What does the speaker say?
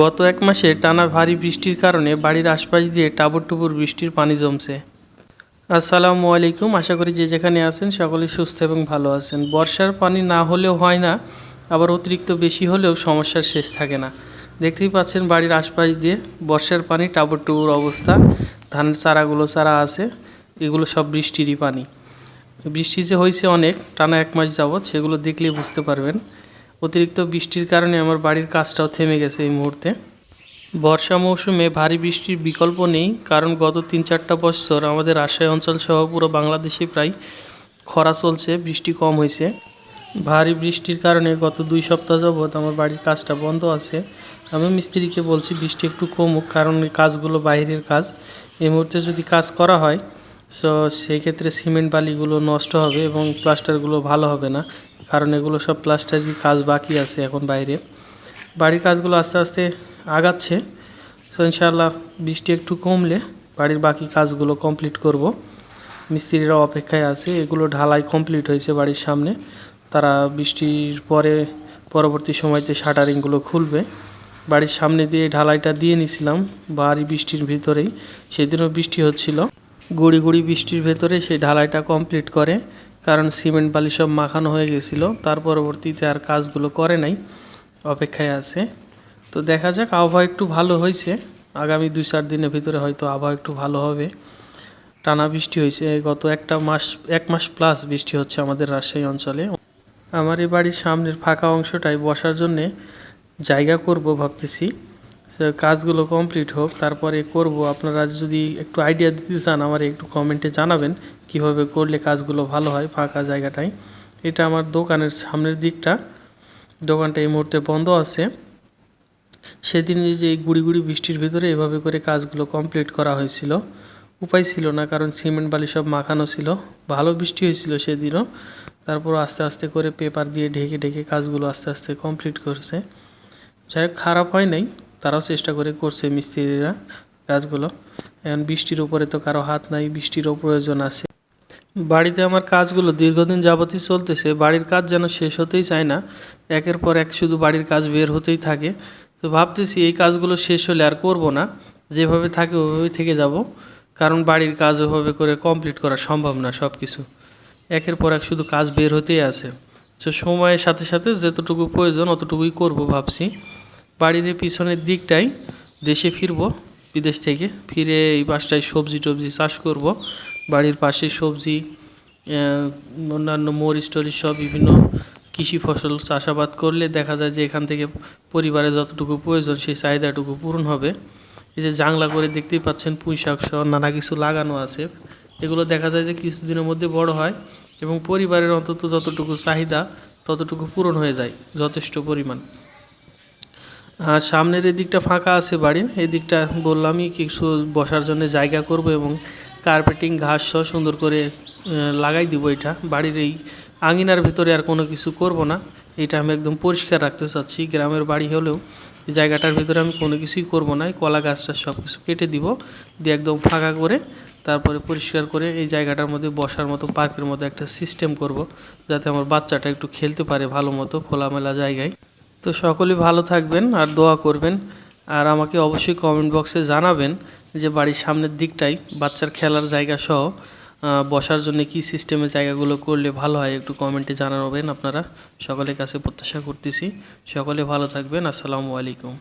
গত এক মাসে টানা ভারী বৃষ্টির কারণে বাড়ির আশপাশ দিয়ে টাবর টুবুর বৃষ্টির পানি জমছে। আসসালামু আলাইকুম। আশা করি যে যেখানে আছেন সকলে সুস্থ এবং ভালো আছেন। বর্ষার পানি না হলেও হয় না, আবার অতিরিক্ত বেশি হলেও সমস্যার শেষ থাকে না। দেখতেই পাচ্ছেন বাড়ির আশপাশ দিয়ে বর্ষার পানি টাবর টুবুর অবস্থা, ধানের চারাগুলো চারা আছে, এগুলো সব বৃষ্টিরই পানি। বৃষ্টি যে হয়েছে অনেক, টানা এক মাস যাবৎ, সেগুলো দেখলেই বুঝতে পারবেন। অতিরিক্ত বৃষ্টির কারণে আমার বাড়ির কাজটাও থেমে গেছে এই মুহূর্তে। বর্ষা মৌসুমে ভারী বৃষ্টির বিকল্প নেই, কারণ গত তিন চারটা বছর আমাদের রাজশাহী অঞ্চল সহ পুরো বাংলাদেশে প্রায় খরা চলছে, বৃষ্টি কম হয়েছে। ভারী বৃষ্টির কারণে গত দুই সপ্তাহ যাবৎ আমার বাড়ির কাজটা বন্ধ আছে। আমি মিস্ত্রিকে বলছি বৃষ্টি একটু কমুক, কারণ এই কাজগুলো বাইরের কাজ। এই মুহূর্তে যদি কাজ করা হয়, তো সেই ক্ষেত্রে সিমেন্ট বালিগুলো নষ্ট হবে এবং প্লাস্টারগুলো ভালো হবে না। কারণ এগুলো সব প্লাস্টারের কাজ বাকি আছে এখন বাইরে। বাড়ির কাজগুলো আস্তে আস্তে আগাচ্ছে। তো ইনশাআল্লাহ বৃষ্টি একটু কমলে বাড়ির বাকি কাজগুলো কমপ্লিট করব। মিস্ত্রিরা অপেক্ষায় আছে, এগুলো ঢালাই কমপ্লিট হয়েছে বাড়ির সামনে। তারা বৃষ্টির পরে পরবর্তী সময়তে শাটারিংগুলো খুলবে। বাড়ির সামনে দিয়ে ঢালাইটা দিয়ে নিছিলাম, ভারী বৃষ্টির ভিতরেই। সেদিনও বৃষ্টি হচ্ছিল। গুড়ি গুড়ি বৃষ্টির ভেতরে সেই ঢালাইটা কমপ্লিট করে কারণ সিমেন্ট বালি সব মাখানো হয়ে গেছিল। তার পরবর্তীতে আর কাজগুলো করে নাই, অপেক্ষায় আছে। তো দেখা যাক, আবহাওয়া একটু ভালো হয়েছে। আগামী দুই চার দিনের ভিতরে হয়তো আবহাওয়া একটু ভালো হবে। টানা বৃষ্টি হয়েছে, গত একটা মাস, এক মাস প্লাস বৃষ্টি হচ্ছে আমাদের রাজশাহী অঞ্চলে। আমার এই বাড়ির সামনের ফাঁকা অংশটায় বসার জন্যে জায়গা করব ভাবতেছি। কাজগুলো কমপ্লিট হোক, তারপরে করব। আপনারা যদি একটু আইডিয়া দিতে চান, আমার একটু কমেন্টে জানাবেন, কীভাবে করলে কাজগুলো ভালো হয় ফাঁকা জায়গাটায়। এটা আমার দোকানের সামনের দিকটা। দোকানটা এই মুহূর্তে বন্ধ আছে। সেদিন যে গুড়ি গুড়ি বৃষ্টির ভিতরে এভাবে করে কাজগুলো কমপ্লিট করা হয়েছিল। উপায় ছিল না, কারণ সিমেন্ট, বালি সব মাখানো ছিল। ভালো বৃষ্টি হয়েছিল সেদিনও। তারপর আস্তে আস্তে করে পেপার দিয়ে ঢেকে ঢেকে কাজগুলো আস্তে আস্তে কমপ্লিট করছে। যাই হোক, খারাপ হয় নাই। তারাও চেষ্টা করে করছে মিস্ত্রিরা কাজগুলো। এখন বৃষ্টির উপরে তো কারও হাত নাই, বৃষ্টিরও প্রয়োজন আছে। বাড়িতে আমার কাজগুলো দীর্ঘদিন যাবতই চলতেছে, বাড়ির কাজ যেন শেষ হতেই চায় না। একের পর এক শুধু বাড়ির কাজ বের হতেই থাকে। তো ভাবতেছি এই কাজগুলো শেষ হলে আর করব না, যেভাবে থাকে ওইভাবেই থেকে যাব। কারণ বাড়ির কাজ ওভাবে করে কমপ্লিট করা সম্ভব না সব কিছু একের পর এক শুধু কাজ বের হতেই আছে। তো সময়ের সাথে সাথে যতটুকু প্রয়োজন অতটুকুই করব ভাবছি। বাড়ির পিছনের দিকটাই দেশে ফিরব, বিদেশ থেকে ফিরে এই পাশটায় সবজি টবজি চাষ করব। বাড়ির পাশে সবজি অন্যান্য মরিচ টরিচ সব বিভিন্ন কৃষি ফসল চাষাবাদ করলে দেখা যায় যে এখান থেকে পরিবারে যতটুকু প্রয়োজন সেই চাহিদাটুকু পূরণ হবে। এই যে জাংলা করে দেখতেই পাচ্ছেন পুঁই শাক সহ নানা কিছু লাগানো আছে। এগুলো দেখা যায় যে কিছুদিনের মধ্যে বড় হয় এবং পরিবারের অন্তত যতটুকু চাহিদা ততটুকু পূরণ হয়ে যায়, যথেষ্ট পরিমাণ। আর সামনের এদিকটা ফাঁকা আছে বাড়ির এদিকটা দিকটা বললামই কিছু বসার জন্য জায়গা করব এবং কার্পেটিং ঘাস সহ সুন্দর করে লাগাই দিব এটা। বাড়ির এই আঙিনার ভিতরে আর কোনো কিছু করব না। এটা আমি একদম পরিষ্কার রাখতে চাচ্ছি। গ্রামের বাড়ি হলেও জায়গাটার ভিতরে আমি কোনো কিছুই করব না। কলা গাছটা সব কিছু কেটে দিব, দিয়ে একদম ফাঁকা করে তারপরে পরিষ্কার করে এই জায়গাটার মধ্যে বসার মতো পার্কের মতো একটা সিস্টেম করব, যাতে আমার বাচ্চাটা একটু খেলতে পারে ভালো মতো খোলামেলা জায়গায়। তো সকলেই ভালো থাকবেন আর দোয়া করবেন। আর আমাকে অবশ্যই কমেন্ট বক্সে জানাবেন যে বাড়ির সামনের দিকটাই বাচ্চার খেলার জায়গা সহ বসার জন্য কি সিস্টেমে জায়গাগুলো করলে ভালো হয় একটু কমেন্টে জানাবেন আপনারা। সকলের কাছে প্রত্যাশা করতেছি। সকলে ভালো থাকবেন। আসসালামু আলাইকুম।